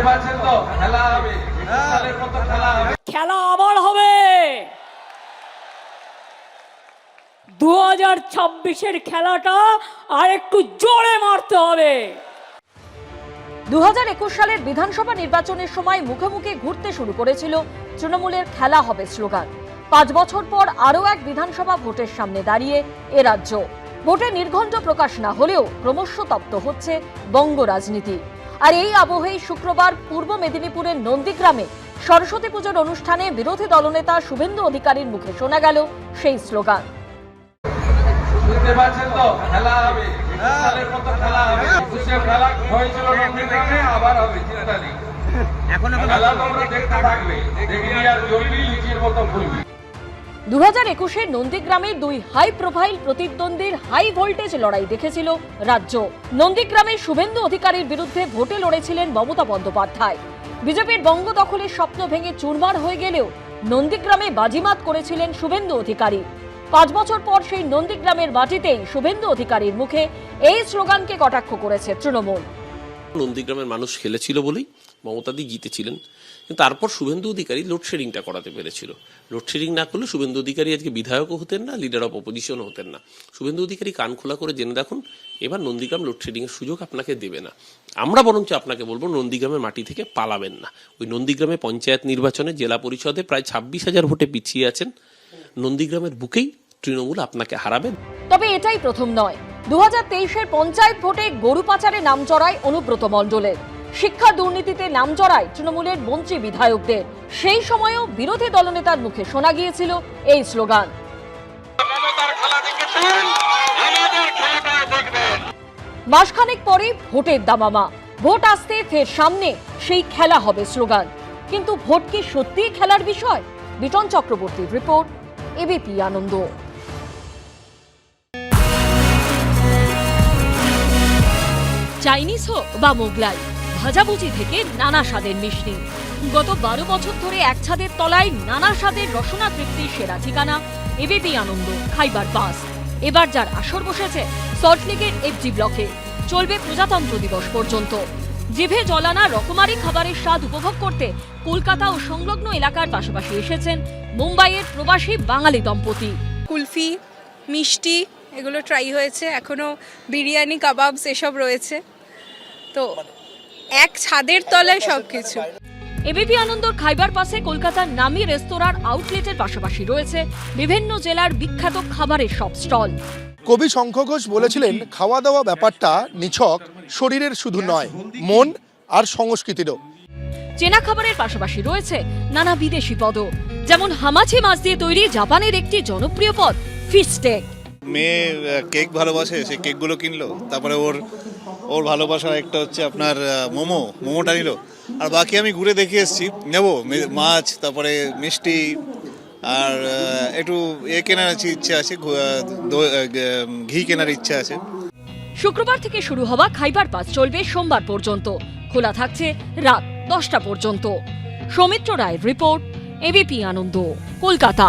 বুঝতে পারছেন তো খেলা হবে। একুশ সালের মতো খেলা হবে। খেলা আবার হবে। দু হাজার ছাব্বিশের খেলাটা আর একটু জোরে মারতে হবে। দু সালের বিধানসভা নির্বাচনের সময় মুখে মুখে ঘুরতে শুরু করেছিল তৃণমূলের খেলা হবে স্লোগান। পাঁচ বছর পর আরও এক বিধানসভা ভোটের সামনে দাঁড়িয়ে এ রাজ্য। ভোটে নির্ঘণ্ট প্রকাশ না হলেও ক্রমশ তপ্ত হচ্ছে বঙ্গ রাজনীতি। আর এই আবহেই শুক্রবার পূর্ব মেদিনীপুরের নন্দীগ্রামে সরস্বতী পুজোর অনুষ্ঠানে বিরোধী দলনেতা শুভেন্দু অধিকারীর মুখে শোনা গেল সেই স্লোগান। বুঝতে পারছেন তো? খেলা হবে। একুশ সালের মতো খেলা হবে। খেলা হয়েছিল নন্দীগ্রামে আবার হবে চিন্তা নেই। খেলা তোমরা দেখতে থাকবে। দেখবি আর লিচির মতো ফুলবি দু একুশে নন্দীগ্রামে দুই হাই প্রোফাইল প্রতিদ্বন্দ্বীর হাই ভোল্টেজ লড়াই দেখেছিল রাজ্য। নন্দীগ্রামে শুভেন্দু অধিকারীর বিরুদ্ধে ভোটে লড়েছিলেন মমতা বন্দ্যোপাধ্যায়। বিজেপির বঙ্গ দখলের স্বপ্ন ভেঙে চুরমার হয়ে গেলেও নন্দীগ্রামে বাজিমাত করেছিলেন শুভেন্দু অধিকারী। পাঁচ বছর পর সেই নন্দীগ্রামের মাটিতেই শুভেন্দু অধিকারীর মুখে এই স্লোগানকে কটাক্ষ করেছে তৃণমূল। নন্দীগ্রামের মানুষ খেলেছিল বলেই মমতাদি জিতেছিলেন। তারপর শুভেন্দু অধিকারী লোডশেডিংটা করাতে পেরেছিল। লোডশেডিং না করলে শুভেন্দু অধিকারী আজকে বিধায়কও হতেন না লিডার অফ অপোজিশনও হতেন না। শুভেন্দু অধিকারী কান খোলা করে জেনে রাখুন এবার নন্দীগ্রাম লোডশেডিং এর সুযোগ আপনাকে দেবে না। আমরা বরঞ্চ আপনাকে বলব, নন্দীগ্রামের মাটি থেকে পালাবেন না। ওই নন্দীগ্রামে পঞ্চায়েত নির্বাচনে জেলা পরিষদে প্রায় ছাব্বিশ হাজার ভোটে পিছিয়ে আছেন। নন্দীগ্রামের বুকেই তৃণমূল আপনাকে হারাবেন তবে এটাই প্রথম নয়। দু হাজার তেইশের পঞ্চায়েত ভোটে গরু পাচারে নাম চড়ায় অনুব্রত মণ্ডলের। শিক্ষা দুর্নীতিতে নাম চড়ায় তৃণমূলের মন্ত্রী বিধায়কদের। সেই সময়েও বিরোধী দলনেতার মুখে শোনা গিয়েছিল এই স্লোগান। মাসখানেক পরে ভোটের দামামা। ভোট আসতে ফের সামনে সেই খেলা হবে স্লোগান। কিন্তু ভোট কি সত্যিই খেলার বিষয়? বিটন চক্রবর্তীর রিপোর্ট এবিপি আনন্দ। চাইনিজ হোক বা মোগলাই, ভাজাভুজি থেকে নানা স্বাদের মিষ্টি। গত বারো বছর ধরে এক ছাদের তলায় নানা স্বাদের রসনা তৃপ্তির সেরা ঠিকানা, এবিপি আনন্দ খাইবার পাস। এবার যার আসর বসেছে সল্টলেকের এফজি ব্লকে। চলবে প্রজাতন্ত্র দিবস পর্যন্ত। জিভে জলানা রকমারি খাবারের স্বাদ উপভোগ করতে কলকাতা ও সংলগ্ন এলাকার পাশাপাশি এসেছেন মুম্বাইয়ের প্রবাসী বাঙালি দম্পতি। কুলফি, মিষ্টি এগুলো ট্রাই হয়েছে। এখনও বিরিয়ানি কাবাবস এসব রয়েছে। তো এক ছাদের তলায় সব কিছু এবিপি আনন্দর খাইবার পাশে কলকাতার নামি রেস্তোরাঁর আউটলেটের পাশাপাশি রয়েছে বিভিন্ন জেলার বিখ্যাত খাবারের সব স্টল। কবি শঙ্খ ঘোষ বলেছিলেন খাওয়া দাওয়া ব্যাপারটা নিছক শরীরের শুধু নয় মন আর সংস্কৃতিরও। চেনা খাবারের পাশাপাশি রয়েছে নানা বিদেশি পদ যেমন হামাছি মাছ দিয়ে তৈরি জাপানের একটি জনপ্রিয় পদ ফিশ স্টেক মেয়ে কেক ভালোবাসে, সে কেকগুলো কিনলো। তারপরে ওর ওর ভালোবাসা একটা হচ্ছে আপনার মোমো, মোমোটা নিল। আর বাকি আমি ঘুরে দেখে এসেছি, নেব মাছ, তারপরে মিষ্টি, আর একটু এ কেনার ইচ্ছে আছে, ঘি কেনার ইচ্ছা আছে। শুক্রবার থেকে শুরু হওয়া খাইবার পাস চলবে সোমবার পর্যন্ত। খোলা থাকছে রাত দশটা পর্যন্ত। সৌমিত্র রায়ের report, ABP Ananda, Kolkata.